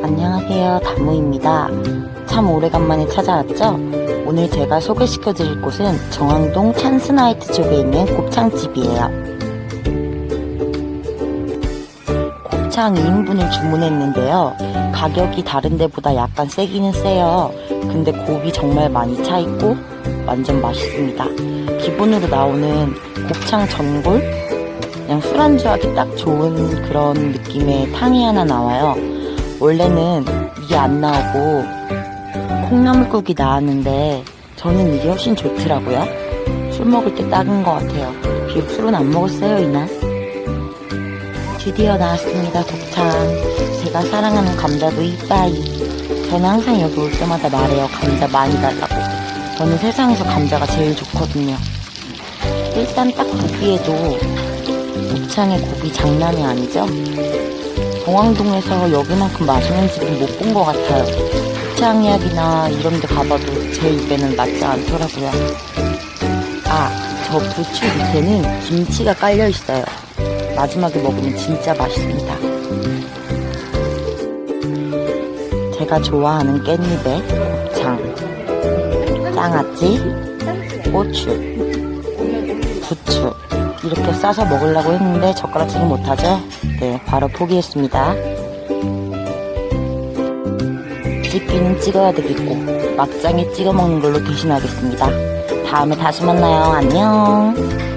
안녕하세요. 다무입니다. 참 오래간만에 찾아왔죠? 오늘 제가 소개시켜 드릴 곳은 정왕동 찬스나이트 쪽에 있는 곱창집이에요. 곱창 2인분을 주문했는데요. 가격이 다른 데보다 약간 세기는 세요. 근데 곱이 정말 많이 차 있고 완전 맛있습니다. 기본으로 나오는 곱창 전골? 그냥 술안주하기 딱 좋은 그런 느낌의 탕이 하나 나와요. 원래는 이게 안 나오고 콩나물국이 나왔는데 저는 이게 훨씬 좋더라고요. 술 먹을 때 딱인 것 같아요. 비록 술은 안 먹었어요, 이날. 드디어 나왔습니다, 곱창. 제가 사랑하는 감자도 이빠이. 저는 항상 여기 올 때마다 말해요. 감자 많이 달라고. 저는 세상에서 감자가 제일 좋거든요. 일단 딱 보기에도 곱창의 곱이 장난이 아니죠? 정왕동에서 여기만큼 맛있는 집은 못 본 것 같아요. 이야기나 이런 데 가봐도 제 입에는 맞지 않더라고요. 아, 저 부추 밑에는 김치가 깔려 있어요. 마지막에 먹으면 진짜 맛있습니다. 제가 좋아하는 깻잎에 곱창, 장아찌, 고추, 부추 이렇게 싸서 먹으려고 했는데 젓가락질을 못하죠? 네, 바로 포기했습니다. 찌끼는 찍어야 되겠고 막장에 찍어 먹는 걸로 대신하겠습니다. 다음에 다시 만나요. 안녕.